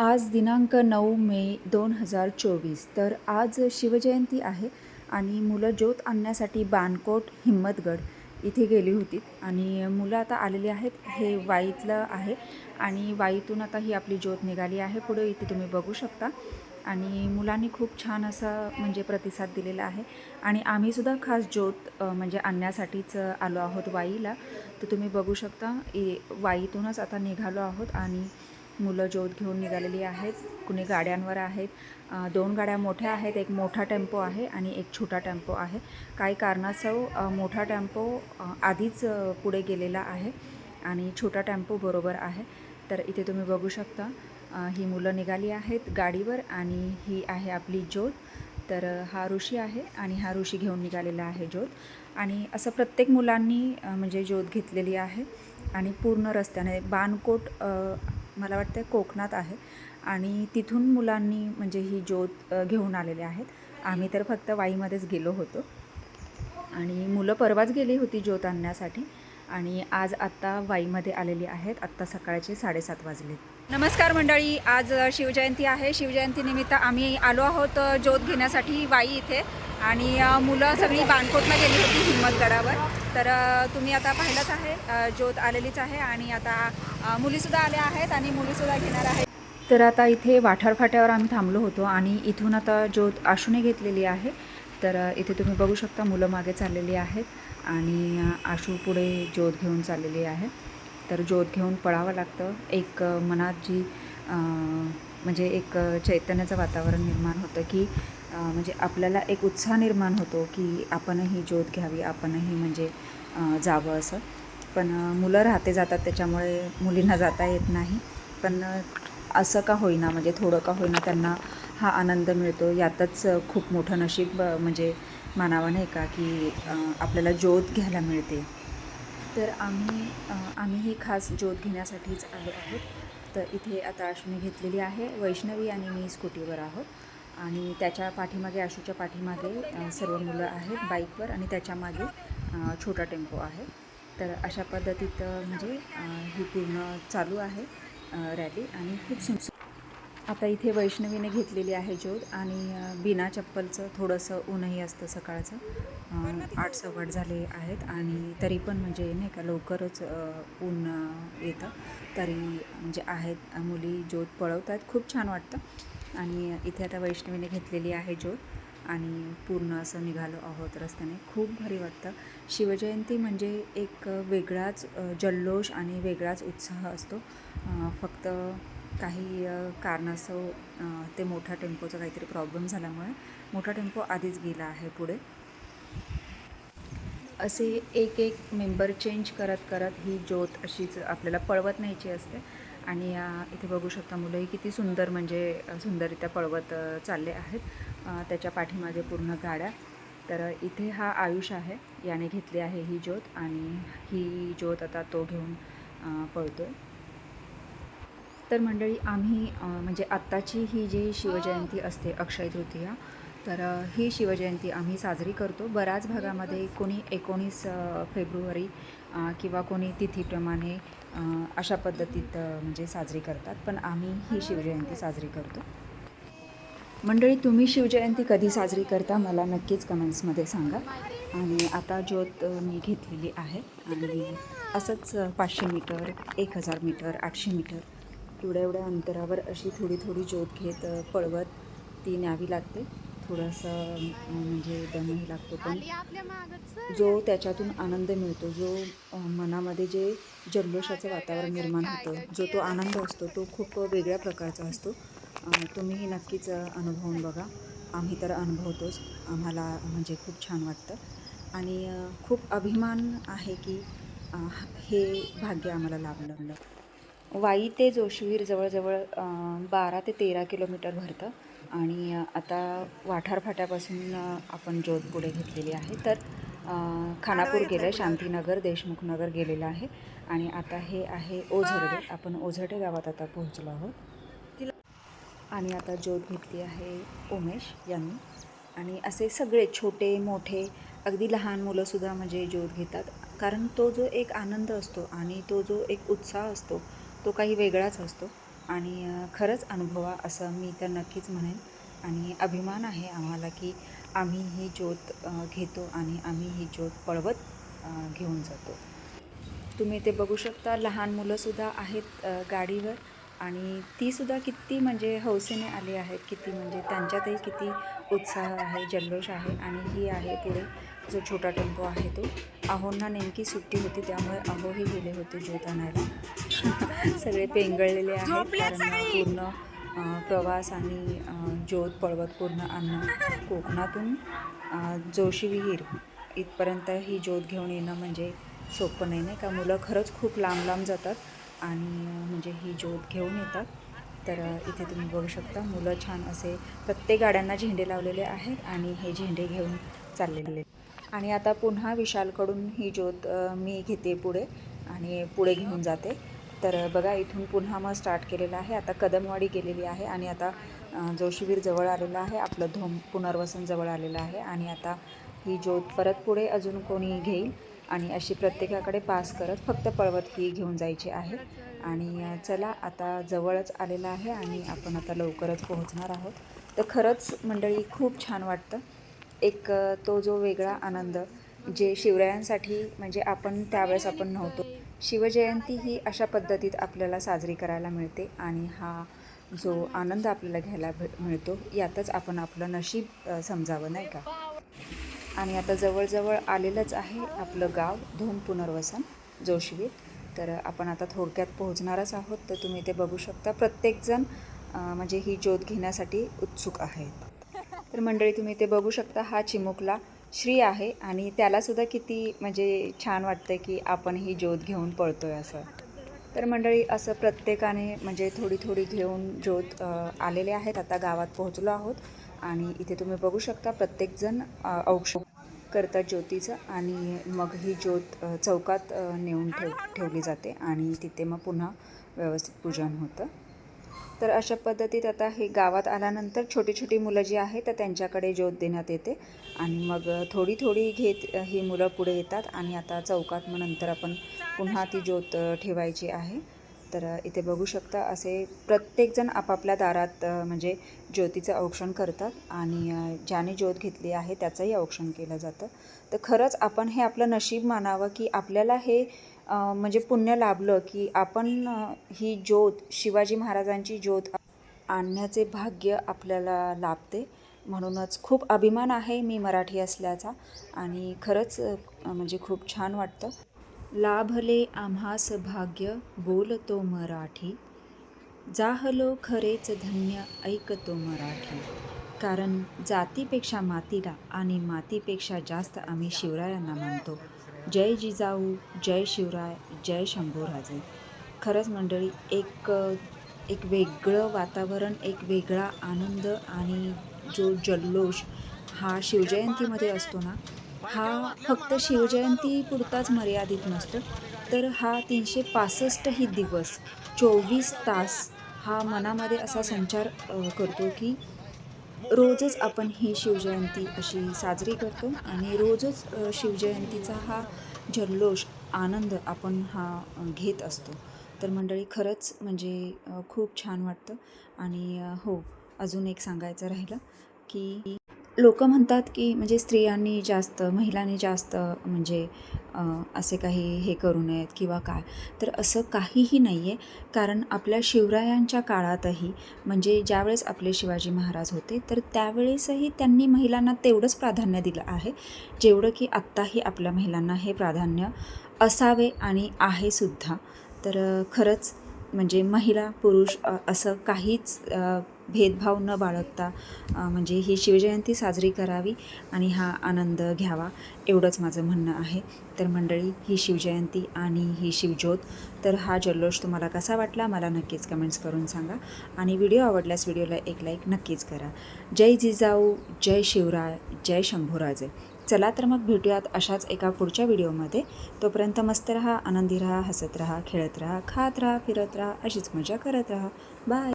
आज दिनांक नऊ मे दोन हजार चोवीस. तर आज शिवजयंती आहे आणि मुलं ज्योत आणण्यासाठी बानकोट हिम्मतगड इथे गेली होती. आणि मुलं आता आलेली आहेत. हे वाईतलं आहे आणि वाईतून आता ही आपली ज्योत निघाली आहे. पुढे इथे तुम्ही बघू शकता. आणि मुलांनी खूप छान असा म्हणजे प्रतिसाद दिलेला आहे. आणि आम्हीसुद्धा खास ज्योत म्हणजे आणण्यासाठीच आलो आहोत वाईला. तर तुम्ही बघू शकता ए वाईतूनच आता निघालो आहोत. आणि मुलं ज्योत घेऊन निघालेली आहेत. कुणी गाड्यांवर आहेत. दोन गाड्या मोठ्या आहेत. एक मोठा टेम्पो आहे आणि एक छोटा टेम्पो आहे. काही कारणास्तव मोठा टेम्पो आधीच पुढे गेलेला आहे आणि छोटा टेम्पो बरोबर आहे. तर इथे तुम्ही बघू शकता ही मुलं निघाली आहेत गाडीवर आणि ही आहे आपली ज्योत तर हा ऋषी आहे आणि हा ऋषी घेऊन निघालेला आहे ज्योत आणि असं प्रत्येक मुलांनी म्हणजे ज्योत घेतलेली आहे आणि पूर्ण रस्त्याने बाणकोट मला वाटतं कोकणात आहे. आणि तिथून मुलांनी म्हणजे ही ज्योत घेऊन आलेले आहेत. आम्ही तर फक्त वाईमध्येच गेलो होतो. आणि मुलं परवाच गेली होती ज्योत आणण्यासाठी. आणि आज आत्ता वाईमध्ये आलेली आहेत. आत्ता सकाळचे साडेसात वाजले. नमस्कार मंडळी. आज शिवजयंती आहे. शिवजयंतीनिमित्त आम्ही आलो आहोत ज्योत घेण्यासाठी वाई इथे. आणि मुलं सगळी बाणकोटला गेली होती हिंमतगडावर. तर तुम्ही आता पाहिलंच आहे ज्योत आलेलीच आहे आणि आता मुलीसुद्धा आल्या आहेत आणि मुलीसुद्धा घेणार आहेत. तर आता इथे वाठार फाट्यावर आम्ही थांबलो होतो आणि इथून आता ज्योत आशूने घेतलेली आहे. तर इथे तुम्ही बघू शकता मुलं मागे चाललेली आहेत आणि आशू पुढे ज्योत घेऊन चाललेली आहे. तर ज्योत घेऊन पळावं लागतं. एक मनात जी म्हणजे एक चैतन्याचं वातावरण निर्माण होतं की म्हणजे आपल्याला एक उत्साह निर्माण होतो की आपणही ज्योत घ्यावी आपणही म्हणजे जावं असं. पण मुलं राहते जातात त्याच्यामुळे मुलींना जाता येत नाही. पण असं का होईना म्हणजे थोडं का होईना त्यांना हा आनंद मिळतो. यातच खूप मोठं नशीब म्हणजे मानावं नाही का की आपल्याला ज्योत घ्यायला मिळते. तर आम्ही आम्हीही खास ज्योत घेण्यासाठीच आलो आहोत. तर इथे आता अश्विनी घेतलेली आहे. वैष्णवी आणि मी स्कूटीवर आहोत. आणि त्याच्या पाठीमागे आशूच्या पाठीमागे सर्व मुलं आहेत बाईकवर आणि त्याच्यामागे छोटा टेम्पो आहे. तर अशा पद्धतीत म्हणजे ही पूर्ण चालू आहे रॅली आणि खूप सुंदर आता इथे वैष्णवीने घेतलेली आहे ज्योत आणि बिना चप्पलचं थोडंसं ऊनही असतं सकाळचं. आठ सव्वाट झाले आहेत आणि तरी पण म्हणजे नाही का लवकरच ऊन येतं. तरी म्हणजे आहेत मुली ज्योत पळवत आहेत खूप छान वाटतं. आणि इथे आता वैष्णवीने घेतलेली आहे ज्योत आणि पूर्ण असं निघालो आहोत रस्त्याने. खूप भारी वाटतं. शिवजयंती म्हणजे एक वेगळाच जल्लोष आणि वेगळाच उत्साह असतो. फक्त काही अ, कारणास्तव ते मोठ्या टेम्पोचा काहीतरी प्रॉब्लेम झाल्यामुळे मोठा टेम्पो आधीच गेला आहे पुढे. असे एक एक मेंबर चेंज करत करत ही ज्योत अशीच आपल्याला पळवत न्यायची असते. आणि इथे बघू शकता मुलंही किती सुंदर म्हणजे सुंदररित्या पळवत चालले आहेत. त्याच्या पाठीमागे पूर्ण गाड्या. तर इथे हा आयुष आहे. याने घेतली आहे ही ज्योत आणि ही ज्योत आता तो घेऊन पळतो आहे तर मंडळी आम्ही म्हणजे आत्ताची ही जी शिवजयंती असते अक्षय तृतीया तर ही शिवजयंती आम्ही साजरी करतो. बऱ्याच भागामध्ये कोणी एकोणीस फेब्रुवारी किंवा कोणी तिथीप्रमाणे अशा पद्धतीत म्हणजे साजरी करतात. पण आम्ही ही शिवजयंती साजरी करतो. मंडळी तुम्ही शिवजयंती कधी साजरी करता? मला नक्कीच कमेंट्समध्ये सांगा. आणि आता ज्योत मी घेतलेली आहे. आणि असंच पाचशे मीटर एक हजार मीटर आठशे मीटर एवढ्या एवढ्या अंतरावर अशी थोडी थोडी ज्योत घेत पळवत ती न्यावी लागते. थोडंसं म्हणजे दमही लागतो पण जो त्याच्यातून आनंद मिळतो जो मनामध्ये जे जल्लोषाचं वातावरण निर्माण होतं जो तो आनंद असतो तो खूप वेगळ्या प्रकारचा असतो. तुम्हीही नक्कीच अनुभवून बघा. आम्ही तर अनुभवतोच. आम्हाला म्हणजे खूप छान वाटतं. आणि खूप अभिमान आहे की हे भाग्य आम्हाला लाभलं. वाई ते जोशीवीर जवळजवळ बारा ते तेरा किलोमीटर भरतं. आणि आता वाठार फाट्यापासून आपण ज्योत पुढे घेतलेली आहे. तर खानापूर गेलं आहे शांतीनगर देशमुखनगर गेलेलं आहे. आणि आता हे आहे ओझरडे. आपण ओझरडे गावात आता पोहोचलो आहोत. आणि आता ज्योत घेतली आहे उमेश यांनी. आणि असे सगळे छोटे मोठे अगदी लहान मुलंसुद्धा म्हणजे ज्योत घेतात. कारण तो जो एक आनंद असतो आणि तो जो एक उत्साह असतो तो काही वेगळाच असतो. आणि खरंच अनुभवा असं मी तर नक्कीच म्हणेन. आणि अभिमान आहे आम्हाला की आम्ही ही ज्योत घेतो आणि आम्ही ही ज्योत पळवत घेऊन जातो. तुम्ही ते बघू शकता लहान मुलंसुद्धा आहेत गाडीवर आणि तीसुद्धा किती म्हणजे हौसेने आली आहेत किती म्हणजे त्यांच्यातही किती उत्साह आहे जल्लोष आहे आणि ही आहे पुढे जो छोटा टेम्पो आहे तो. अहोंना नेमकी सुट्टी होती त्यामुळे अहोही गेले होते ज्योत आणायला. सगळे पेंगळलेले आहेत कारण पूर्ण प्रवास आणि ज्योत पळवत पूर्ण आणणं कोकणातून जोशी विहीर इथपर्यंत ही ज्योत घेऊन येणं म्हणजे सोपं नाही नाही का? मुलं खरंच खूप लांब लांब जातात आणि म्हणजे ही ज्योत घेऊन येतात. तर इथे तुम्ही बघू शकता मुलं छान असे प्रत्येक गाड्यांना झेंडे लावलेले आहेत आणि हे झेंडे घेऊन चाललेले आणि आता पुन्हा विशालकडून ही ज्योत मी घेते पुढे आणि पुढे घेऊन जाते. तर बघा इथून पुन्हा मग स्टार्ट केलेलं आहे. आता कदमवाडी गेलेली आहे आणि आता अ, जोशीवीर जवळ आलेलं आहे. आपलं धोम पुनर्वसन जवळ आलेलं आहे. आणि आता ही ज्योत परत पुढे अजून कोणी घेईल आणि अशी प्रत्येकाकडे पास करत फक्त पळवत ही घेऊन जायची आहे. आणि चला आता जवळच आलेलं आहे आणि आपण आता लवकरच पोहोचणार आहोत. तर खरंच मंडळी खूप छान वाटतं. एक तो जो वेगळा आनंद जे शिवरायांसाठी म्हणजे आपण त्यावेळेस आपण नव्हतो. शिवजयंती ही अशा पद्धतीत आपल्याला साजरी करायला मिळते आणि हा जो आनंद आपल्याला घ्यायला भे मिळतो यातच आपण आपलं नशीब समजावं नाही का? आणि आता जवळजवळ आलेलंच आहे आपलं गाव धूम पुनर्वसन जोशवीर. तर आपण आता थोडक्यात पोहोचणारच आहोत तर तुम्ही ते बघू शकता. प्रत्येकजण म्हणजे ही ज्योत घेण्यासाठी उत्सुक आहे तर मंडळी तुम्ही ते बघू शकता हा चिमुकला श्री आहे आणि त्यालासुद्धा किती म्हणजे छान वाटतं की आपण ही ज्योत घेऊन पळतो आहे असं. तर मंडळी असं प्रत्येकाने म्हणजे थोडी थोडी घेऊन ज्योत आलेले आहेत. आता गावात पोहोचलो आहोत आणि इथे तुम्ही बघू शकता प्रत्येकजण अ, औक्षण करतात ज्योतीचं आणि मग ही ज्योत चौकात नेऊन ठेव ठेवली जाते आणि तिथे मग पुन्हा व्यवस्थित पूजन होतं. तर अशा पद्धतीत आता हे गावात आल्यानंतर छोटी छोटी मुलं जी आहेत तर त्यांच्याकडे ज्योत देण्यात येते. आणि मग थोडी थोडी घेत ही मुलं पुढे येतात. आणि आता चौकात मग नंतर आपण पुन्हा ती ज्योत ठेवायची आहे. तर इथे बघू शकता असे प्रत्येकजण आपापल्या दारात म्हणजे ज्योतीचं औक्षण करतात आणि ज्याने ज्योत घेतली आहे त्याचंही औक्षण केलं जातं. तर खरंच आपण हे आपलं नशीब मानावं की आपल्याला हे म्हणजे पुण्य लाभलं की आपण ही ज्योत शिवाजी महाराजांची ज्योत आणण्याचे भाग्य आपल्याला लाभते. म्हणूनच खूप अभिमान आहे मी मराठी असल्याचा आणि खरंच म्हणजे खूप छान वाटतं. लाभले आम्हास भाग्य बोलतो मराठी. जाहलो खरेच धन्य ऐकतो मराठी. कारण जातीपेक्षा मातीला आणि मातीपेक्षा जास्त आम्ही शिवरायांना मानतो. जय जिजाऊ जय शिवराय जय शंभूराजे. खरंच मंडळी एक एक वेगळं वातावरण एक वेगळा आनंद आणि जो जल्लोष हा शिवजयंतीमध्ये असतो ना हा फक्त शिवजयंती पुरताच मर्यादित नसतो. तर हा तीनशे पासष्टही दिवस चोवीस तास हा मनामध्ये असा संचार करतो की रोजच आपण ही शिवजयंती अशी साजरी करतो आणि रोजच शिवजयंतीचा हा जल्लोष आनंद आपण हा घेत असतो. तर मंडळी खरंच म्हणजे खूप छान वाटतं आणि हो अजून एक सांगायचं राहिलं की लोक म्हणतात की म्हणजे स्त्रियांनी जास्त महिलांनी जास्त म्हणजे असे काही हे करू नयेत किंवा काय. तर असं काहीही नाही आहे कारण आपल्या शिवरायांच्या काळातही म्हणजे ज्यावेळेस आपले शिवाजी महाराज होते तर त्यावेळेसही त्यांनी महिलांना तेवढंच प्राधान्य दिलं आहे. जेवढं की आत्ताही आपल्या महिलांना हे प्राधान्य असावे आणि आहे सुद्धा. तर खरंच म्हणजे महिला पुरुष असं काहीच भेदभाव न बाळगता म्हणजे ही शिवजयंती साजरी करावी आणि हा आनंद घ्यावा एवढंच माझं म्हणणं आहे. तर मंडळी ही शिवजयंती आणि ही शिवज्योत तर हा जल्लोष तुम्हाला कसा वाटला मला नक्कीच कमेंट्स करून सांगा. आणि व्हिडिओ आवडल्यास व्हिडिओला एक लाईक नक्कीच करा. जय जिजाऊ जय शिवराय जय शंभूराजे. चला तर मग भेटूयात अशाच एका पुढच्या व्हिडिओमध्ये. तोपर्यंत मस्त रहा आनंदी रहा हसत रहा खेळत रहा खात राहा फिरत रहा अशीच मजा करत रहा. बाय